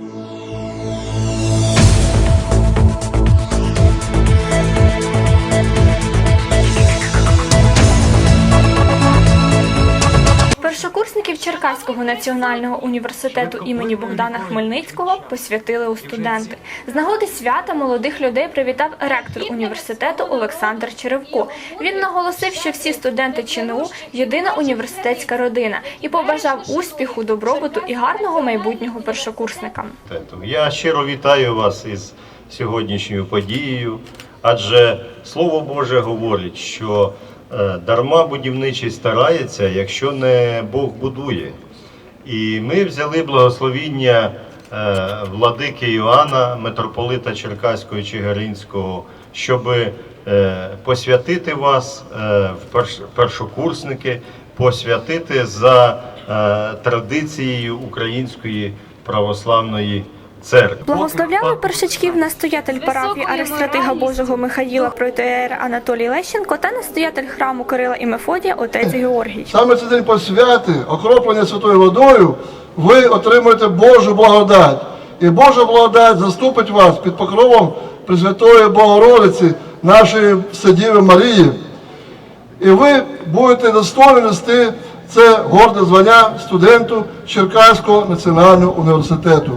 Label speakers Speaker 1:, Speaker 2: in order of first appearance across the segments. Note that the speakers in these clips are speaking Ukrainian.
Speaker 1: Першокурсників Черкаського національного університету імені Богдана Хмельницького посвятили у студенти. З нагоди свята молодих людей привітав ректор університету Олександр Черевко. Він наголосив, що всі студенти ЧНУ єдина університетська родина і побажав успіху, добробуту і гарного майбутнього першокурсникам.
Speaker 2: Я щиро вітаю вас із сьогоднішньою подією, адже Слово Боже говорить, що дарма будівничий старається, якщо не Бог будує. І ми взяли благословіння е, владики Іоанна, митрополита Черкаського і Чигиринського, щоб посвятити вас е, в перш- першокурсники, посвятити за е, традицією Української православної церкви.
Speaker 1: Благословляли першачків настоятель парафії Аристратига Божого Михаїла протеєр Анатолій Лещенко та настоятель храму Кирила і Мефодія отець Георгій.
Speaker 3: Саме цей день посвяти, окроплення святою водою, ви отримуєте Божу благодать. І Божа благодать заступить вас під покровом Пресвятої Богородиці, нашої Вседіви Марії. І ви будете достойні нести це горде звання студенту Черкаського національного університету.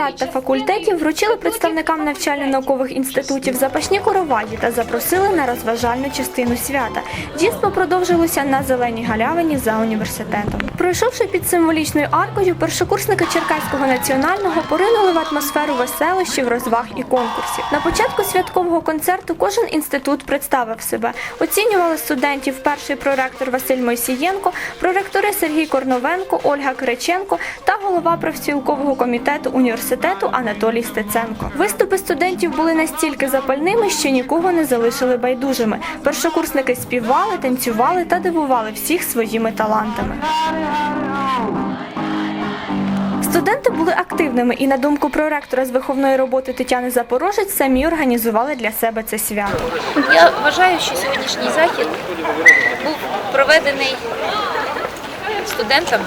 Speaker 1: Голови та факультетів вручили представникам навчально-наукових інститутів запашні короваді та запросили на розважальну частину свята. Дійство продовжилося на зеленій галявині за університетом. Пройшовши під символічною аркою, першокурсники Черкаського національного поринули в атмосферу веселощів, розваг і конкурсів. На початку святкового концерту кожен інститут представив себе. Оцінювали студентів перший проректор Василь Мойсієнко, проректори Сергій Корновенко, Ольга Кириченко та голова профспілкового комітету університету Анатолій Стеценко. Виступи студентів були настільки запальними, що нікого не залишили байдужими. Першокурсники співали, танцювали та дивували всіх своїми талантами. Студенти були активними і, на думку проректора з виховної роботи Тетяни Запорожець, самі організували для себе це свято.
Speaker 4: Я вважаю, що сьогоднішній захід був проведений студентами.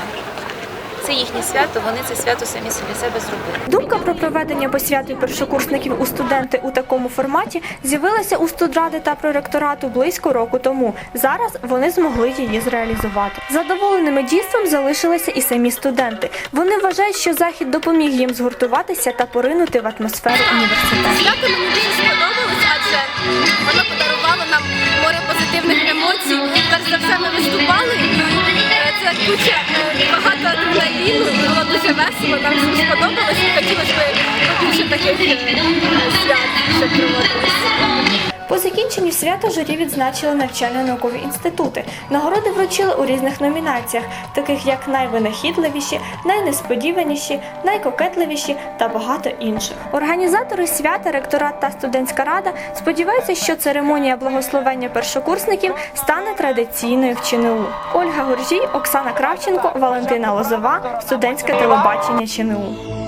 Speaker 4: Це їхнє свято, вони це свято самі собі себе зробили.
Speaker 1: Думка про проведення посвяти першокурсників у студенти у такому форматі з'явилася у студради та проректорату близько року тому. Зараз вони змогли її зреалізувати. Задоволеними дійством залишилися і самі студенти. Вони вважають, що захід допоміг їм згуртуватися та поринути в атмосферу університету.
Speaker 5: Свято мені дуже сподобалось, адже воно подарувало нам море позитивних емоцій. Перш за все ми виступали, це куча е, багато адреналіну, було дуже весело, нам сподобалось і хотілося б більше таких е, свят, щоб проводилось.
Speaker 1: По закінченню свята журі відзначили навчально-наукові інститути. Нагороди вручили у різних номінаціях, таких як найвинахідливіші, найнесподіваніші, найкокетливіші та багато інших. Організатори свята, ректорат та студентська рада сподіваються, що церемонія благословення першокурсників стане традиційною в ЧНУ. Ольга Горжій, Оксана Кравченко, Валентина Лозова, студентське телебачення ЧНУ.